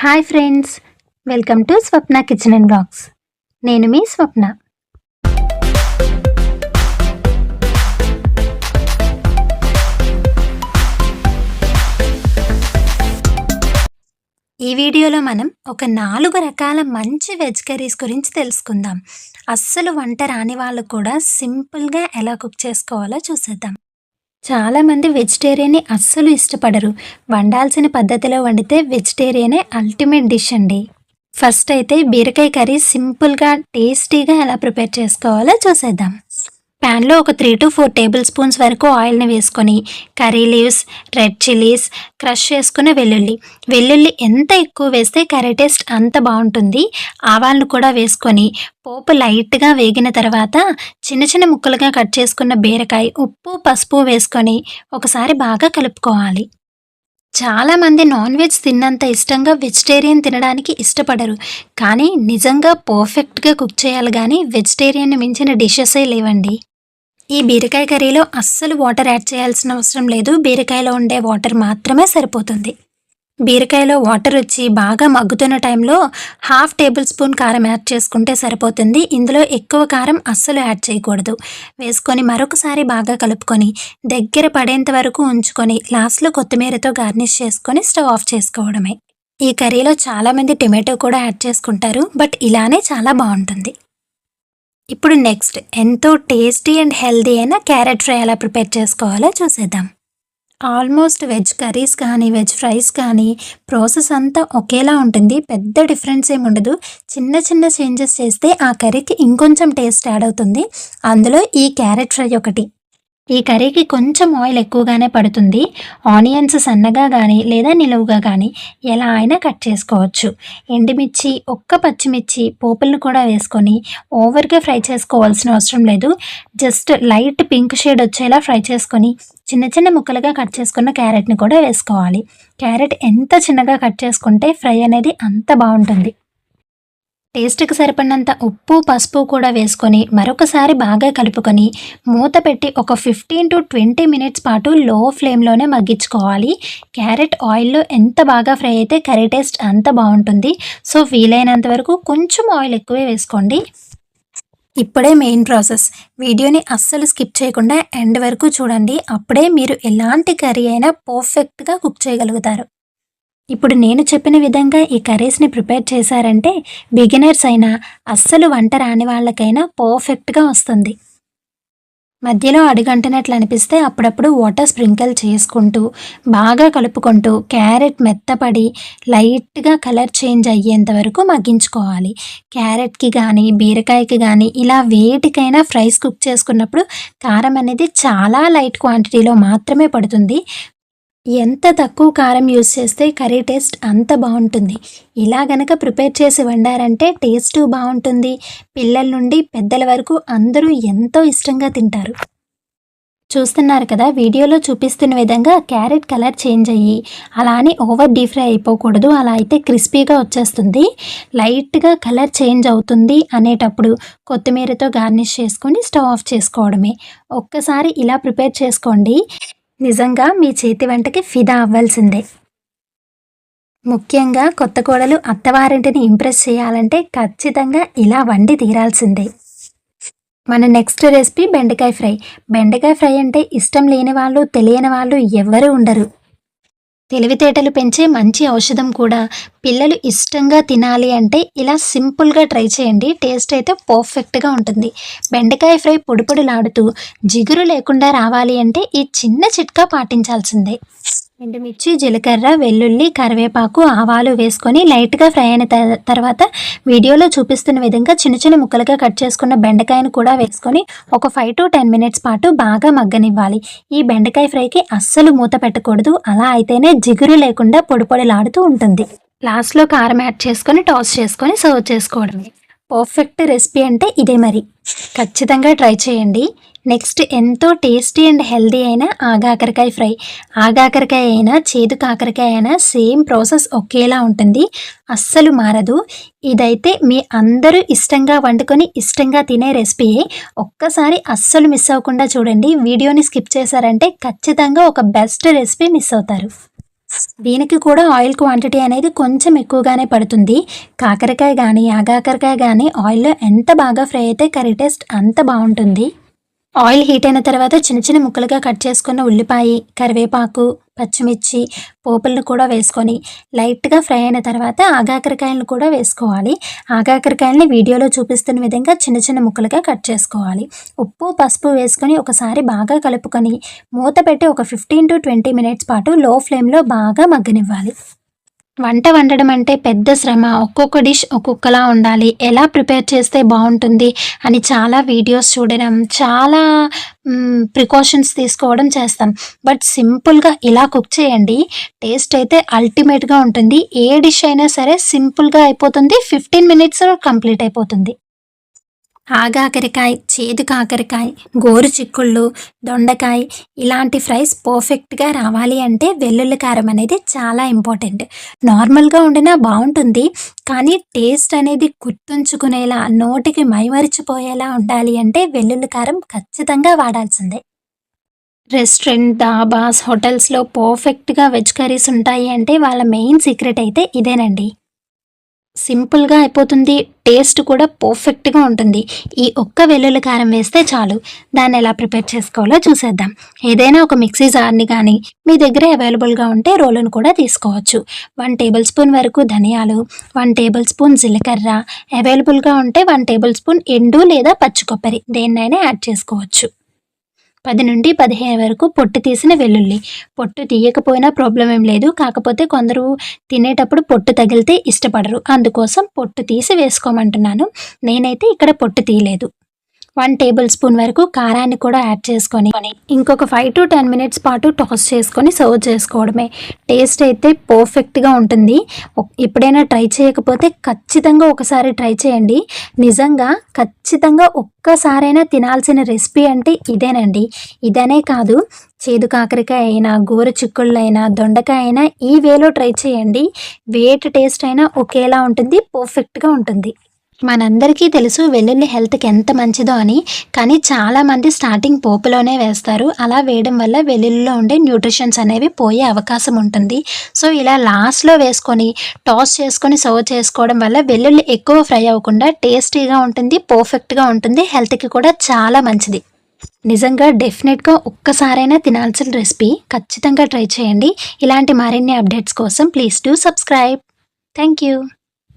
Hi friends welcome to Swapna kitchen and blogs. నేను మీ స్వప్న. ఈ వీడియోలో మనం ఒక నాలుగు రకాల మంచి వెజ్ కర్రీస్ గురించి తెలుసుకుందాం. అస్సలు వంట రాని వాళ్ళు కూడా సింపుల్గా ఎలా కుక్ చేసుకోవాలో చూసేద్దాం. చాలామంది వెజిటేరియన్ని అస్సలు ఇష్టపడరు. వండాల్సిన పద్ధతిలో వండితే వెజిటేరియనే అల్టిమేట్ డిష్ అండి. ఫస్ట్ అయితే బీరకాయ కర్రీ సింపుల్గా టేస్టీగా ఎలా ప్రిపేర్ చేసుకోవాలో చూసేద్దాం. ప్యాన్లో ఒక three to four tablespoons వరకు ఆయిల్ని వేసుకొని curry leaves red chillies crush చేసుకున్న వెల్లుల్లి. వెల్లుల్లి ఎంత ఎక్కువ వేస్తే కర్రీ టేస్ట్ అంత బాగుంటుంది. ఆవాలను కూడా వేసుకొని పోపు లైట్గా వేగిన తర్వాత చిన్న చిన్న ముక్కలుగా కట్ చేసుకున్న బీరకాయ ఉప్పు పసుపు వేసుకొని ఒకసారి బాగా కలుపుకోవాలి. చాలామంది నాన్ వెజ్ తిన్నంత ఇష్టంగా వెజిటేరియన్ తినడానికి ఇష్టపడరు. కానీ నిజంగా పర్ఫెక్ట్గా కుక్ చేయాలి కానీ వెజిటేరియన్ మించిన డిషెసే లేవండి. ఈ బీరకాయ కర్రీలో అస్సలు వాటర్ యాడ్ చేయాల్సిన అవసరం లేదు. బీరకాయలో ఉండే వాటర్ మాత్రమే సరిపోతుంది. బీరకాయలో వాటర్ వచ్చి బాగా మగ్గుతున్న టైంలో హాఫ్ టేబుల్ స్పూన్ కారం యాడ్ చేసుకుంటే సరిపోతుంది. ఇందులో ఎక్కువ కారం అస్సలు యాడ్ చేయకూడదు. వేసుకొని మరొకసారి బాగా కలుపుకొని దగ్గర పడేంత వరకు ఉంచుకొని లాస్ట్లో కొత్తిమీరతో గార్నిష్ చేసుకొని స్టవ్ ఆఫ్ చేసుకోవడమే. ఈ కర్రీలో చాలామంది టొమాటో కూడా యాడ్ చేసుకుంటారు బట్ ఇలానే చాలా బాగుంటుంది. ఇప్పుడు నెక్స్ట్ ఎంతో టేస్టీ అండ్ హెల్దీ అయిన క్యారెట్ ఫ్రై ఎలా ప్రిపేర్ చేసుకోవాలో చూసేద్దాం. ఆల్మోస్ట్ వెజ్ కర్రీస్ కానీ వెజ్ ఫ్రైస్ కానీ ప్రాసెస్ అంతా ఒకేలా ఉంటుంది. పెద్ద డిఫరెన్స్ ఏమి ఉండదు. చిన్న చిన్న చేంజెస్ చేస్తే ఆ కర్రీకి ఇంకొంచెం టేస్ట్ యాడ్ అవుతుంది. అందులో ఈ క్యారెట్ ఫ్రై ఒకటి. ఈ కర్రీకి కొంచెం ఆయిల్ ఎక్కువగానే పడుతుంది. ఆనియన్స్ సన్నగా కానీ లేదా నిలువుగా కానీ ఎలా అయినా కట్ చేసుకోవచ్చు. ఎండుమిర్చి ఒక్క పచ్చిమిర్చి పోపులను కూడా వేసుకొని ఓవర్గా ఫ్రై చేసుకోవాల్సిన అవసరం లేదు. జస్ట్ లైట్ పింక్ షేడ్ వచ్చేలా ఫ్రై చేసుకొని చిన్న చిన్న ముక్కలుగా కట్ చేసుకున్న క్యారెట్ని కూడా వేసుకోవాలి. క్యారెట్ ఎంత చిన్నగా కట్ చేసుకుంటే ఫ్రై అనేది అంత బాగుంటుంది. టేస్ట్కి సరిపడినంత ఉప్పు పసుపు కూడా వేసుకొని మరొకసారి బాగా కలుపుకొని మూత పెట్టి ఒక ఫిఫ్టీన్ టు ట్వంటీ మినిట్స్ పాటు లో ఫ్లేమ్లోనే మగ్గించుకోవాలి. క్యారెట్ ఆయిల్లో ఎంత బాగా ఫ్రై అయితే కర్రీ టేస్ట్ అంత బాగుంటుంది. సో వీలైనంత వరకు కొంచెం ఆయిల్ ఎక్కువే వేసుకోండి. ఇప్పుడే మెయిన్ ప్రాసెస్ వీడియోని అస్సలు స్కిప్ చేయకుండా ఎండ్ వరకు చూడండి. అప్పుడే మీరు ఎలాంటి కర్రీ అయినా పర్ఫెక్ట్గా కుక్ చేయగలుగుతారు. ఇప్పుడు నేను చెప్పిన విధంగా ఈ కర్రీస్ని ప్రిపేర్ చేశారంటే బిగినర్స్ అయినా అస్సలు వంట రాని వాళ్ళకైనా పర్ఫెక్ట్గా వస్తుంది. మధ్యలో అడుగంటినట్లు అనిపిస్తే అప్పుడప్పుడు వాటర్ స్ప్రింకిల్ చేసుకుంటూ బాగా కలుపుకుంటూ క్యారెట్ మెత్తపడి లైట్గా కలర్ చేంజ్ అయ్యేంత వరకు మగ్గించుకోవాలి. క్యారెట్కి కానీ బీరకాయకి కానీ ఇలా వేటికైనా ఫ్రైస్ కుక్ చేసుకున్నప్పుడు కారం అనేది చాలా లైట్ క్వాంటిటీలో మాత్రమే పడుతుంది. ఎంత తక్కువ కారం యూస్ చేస్తే కర్రీ టేస్ట్ అంత బాగుంటుంది. ఇలా గనక ప్రిపేర్ చేసి వండారంటే టేస్ట్ బాగుంటుంది. పిల్లల నుండి పెద్దల వరకు అందరూ ఎంతో ఇష్టంగా తింటారు. చూస్తున్నారు కదా వీడియోలో చూపిస్తున్న విధంగా క్యారెట్ కలర్ చేంజ్ అయ్యి అలా అని ఓవర్ డీప్ ఫ్రై అయిపోకూడదు. అలా అయితే క్రిస్పీగా వచ్చేస్తుంది. లైట్గా కలర్ చేంజ్ అవుతుంది అనేటప్పుడు కొత్తిమీరతో గార్నిష్ చేసుకొని స్టవ్ ఆఫ్ చేసుకోవడమే. ఒక్కసారి ఇలా ప్రిపేర్ చేసుకోండి. నిజంగా మీ చేతి వంటకి ఫిదా అవ్వాల్సిందే. ముఖ్యంగా కొత్త కోడలు అత్తవారింటిని ఇంప్రెస్ చేయాలంటే ఖచ్చితంగా ఇలా వండి తీరాల్సిందే. మన నెక్స్ట్ రెసిపీ బెండకాయ ఫ్రై. బెండకాయ ఫ్రై అంటే ఇష్టం లేని వాళ్ళు తెలియని వాళ్ళు ఎవ్వరూ ఉండరు. తెలివితేటలు పెంచే మంచి ఔషధం కూడా పిల్లలు ఇష్టంగా తినాలి అంటే ఇలా సింపుల్గా ట్రై చేయండి. టేస్ట్ అయితే పర్ఫెక్ట్గా ఉంటుంది. బెండకాయ ఫ్రై పొడిపొడిలాడుతూ జిగురు లేకుండా రావాలి అంటే ఈ చిన్న చిట్కా పాటించాల్సిందే. ఎండుమిర్చి జీలకర్ర వెల్లుల్లి కరివేపాకు ఆవాలు వేసుకొని లైట్గా ఫ్రై అయిన తర్వాత వీడియోలో చూపిస్తున్న విధంగా చిన్న చిన్న ముక్కలుగా కట్ చేసుకున్న బెండకాయను కూడా వేసుకొని ఒక ఫైవ్ టు టెన్ మినిట్స్ పాటు బాగా మగ్గనివ్వాలి. ఈ బెండకాయ ఫ్రైకి అస్సలు మూత పెట్టకూడదు. అలా అయితేనే జిగురు లేకుండా పొడిపొడిలాడుతూ ఉంటుంది. లాస్ట్లో కారం యాడ్ చేసుకొని టాస్ చేసుకొని సర్వ్ చేసుకోవడమే. పర్ఫెక్ట్ రెసిపీ అంటే ఇదే మరి. ఖచ్చితంగా ట్రై చేయండి. నెక్స్ట్ ఎంతో టేస్టీ అండ్ హెల్దీ అయిన ఆగాకరకాయ ఫ్రై. ఆగాకరకాయ అయినా చేదు కాకరకాయ అయినా సేమ్ ప్రాసెస్ ఒకేలా ఉంటుంది. అస్సలు మారదు. ఇదైతే మీ అందరూ ఇష్టంగా వండుకొని ఇష్టంగా తినే రెసిపీయే ఒక్కసారి అస్సలు మిస్ అవ్వకుండా చూడండి. వీడియోని స్కిప్ చేశారంటే ఖచ్చితంగా ఒక బెస్ట్ రెసిపీ మిస్ అవుతారు. దీనికి కూడా ఆయిల్ క్వాంటిటీ అనేది కొంచెం ఎక్కువగానే పడుతుంది. కాకరకాయ కానీ ఆగాకరకాయ కానీ ఆయిల్లో ఎంత బాగా ఫ్రై అయితే కర్రీ టేస్ట్ అంత బాగుంటుంది. ఆయిల్ హీట్ అయిన తర్వాత చిన్న చిన్న ముక్కలుగా కట్ చేసుకున్న ఉల్లిపాయ కరివేపాకు పచ్చిమిర్చి పోపులను కూడా వేసుకొని లైట్గా ఫ్రై అయిన తర్వాత ఆగాకరకాయలను కూడా వేసుకోవాలి. ఆగాకరకాయలని వీడియోలో చూపిస్తున్న విధంగా చిన్న చిన్న ముక్కలుగా కట్ చేసుకోవాలి. ఉప్పు పసుపు వేసుకొని ఒకసారి బాగా కలుపుకొని మూత పెట్టి ఒక ఫిఫ్టీన్ టు ట్వంటీ మినిట్స్ పాటు లో ఫ్లేమ్లో బాగా మగ్గనివ్వాలి. వంట వండడం అంటే పెద్ద శ్రమ. ఒక్కొక్క డిష్ ఒక్కొక్కలా ఉండాలి. ఎలా ప్రిపేర్ చేస్తే బాగుంటుంది అని చాలా వీడియోస్ చూడడం చాలా ప్రికాషన్స్ తీసుకోవడం చేస్తాం. బట్ సింపుల్గా ఇలా కుక్ చేయండి. టేస్ట్ అయితే అల్టిమేట్గా ఉంటుంది. ఏ డిష్ అయినా సరే సింపుల్గా అయిపోతుంది. ఫిఫ్టీన్ మినిట్స్ కంప్లీట్ అయిపోతుంది. ఆగాకరికాయ చేదు కాకరకాయ గోరు చిక్కుళ్ళు దొండకాయ ఇలాంటి ఫ్రైస్ పర్ఫెక్ట్గా రావాలి అంటే వెల్లుల్లి కారం అనేది చాలా ఇంపార్టెంట్. నార్మల్గా ఉండినా బాగుంటుంది కానీ టేస్ట్ అనేది గుర్తుంచుకునేలా నోటికి మైమరిచిపోయేలా ఉండాలి అంటే వెల్లుల్లి కారం ఖచ్చితంగా వాడాల్సిందే. రెస్టారెంట్ దాబాస్ హోటల్స్లో పర్ఫెక్ట్గా వెజ్ కర్రీస్ ఉంటాయి అంటే వాళ్ళ మెయిన్ సీక్రెట్ అయితే ఇదేనండి. సింపుల్గా అయిపోతుంది టేస్ట్ కూడా పర్ఫెక్ట్గా ఉంటుంది. ఈ ఒక్క వెల్లుల్లి కారం వేస్తే చాలు. దాన్ని ఎలా ప్రిపేర్ చేసుకోవాలో చూసేద్దాం. ఏదైనా ఒక మిక్సీ జార్ని కానీ మీ దగ్గర అవైలబుల్గా ఉంటే రోలును కూడా తీసుకోవచ్చు. వన్ టేబుల్ స్పూన్ వరకు ధనియాలు వన్ టేబుల్ స్పూన్ జీలకర్ర అవైలబుల్గా ఉంటే వన్ టేబుల్ స్పూన్ ఎండు లేదా పచ్చి కొబ్బరి. దేన్నైనా యాడ్ చేసుకోవచ్చు. పది నుండి పదిహేను వరకు పొట్టు తీసిన వెల్లుల్లి. పొట్టు తీయకపోయినా ప్రాబ్లం ఏం లేదు. కాకపోతే కొందరు తినేటప్పుడు పొట్టు తగిలితే ఇష్టపడరు. అందుకోసం పొట్టు తీసి వేసుకోమంటున్నాను. నేనైతే ఇక్కడ పొట్టు తీయలేదు. వన్ టేబుల్ స్పూన్ వరకు కారాన్ని కూడా యాడ్ చేసుకొని ఇంకొక ఫైవ్ టు టెన్ మినిట్స్ పాటు టాస్ చేసుకొని సర్వ్ చేసుకోవడమే. టేస్ట్ అయితే పర్ఫెక్ట్గా ఉంటుంది. ఎప్పుడైనా ట్రై చేయకపోతే ఖచ్చితంగా ఒకసారి ట్రై చేయండి. నిజంగా ఖచ్చితంగా ఒక్కసారైనా తినాల్సిన రెసిపీ అంటే ఇదేనండి. ఇదనే కాదు చేదు కాకరకాయ అయినా గోర చిక్కుళ్ళైనా దొండకాయ అయినా ఈ వేలో ట్రై చేయండి. వేటి టేస్ట్ అయినా ఒకేలా ఉంటుంది పర్ఫెక్ట్గా ఉంటుంది. మనందరికీ తెలుసు వెల్లుల్లి హెల్త్కి ఎంత మంచిదో అని కానీ చాలామంది స్టార్టింగ్ పోపులోనే వేస్తారు. అలా వేయడం వల్ల వెల్లుల్లిలో ఉండే న్యూట్రిషన్స్ అనేవి పోయే అవకాశం ఉంటుంది. సో ఇలా లాస్ట్లో వేసుకొని టాస్ చేసుకొని సర్వ్ చేసుకోవడం వల్ల వెల్లుల్లి ఎక్కువ ఫ్రై అవ్వకుండా టేస్టీగా ఉంటుంది పర్ఫెక్ట్గా ఉంటుంది హెల్త్కి కూడా చాలా మంచిది. నిజంగా డెఫినెట్గా ఒక్కసారైనా తినాల్సిన రెసిపీ ఖచ్చితంగా ట్రై చేయండి. ఇలాంటి మరిన్ని అప్డేట్స్ కోసం please do subscribe. Thank you.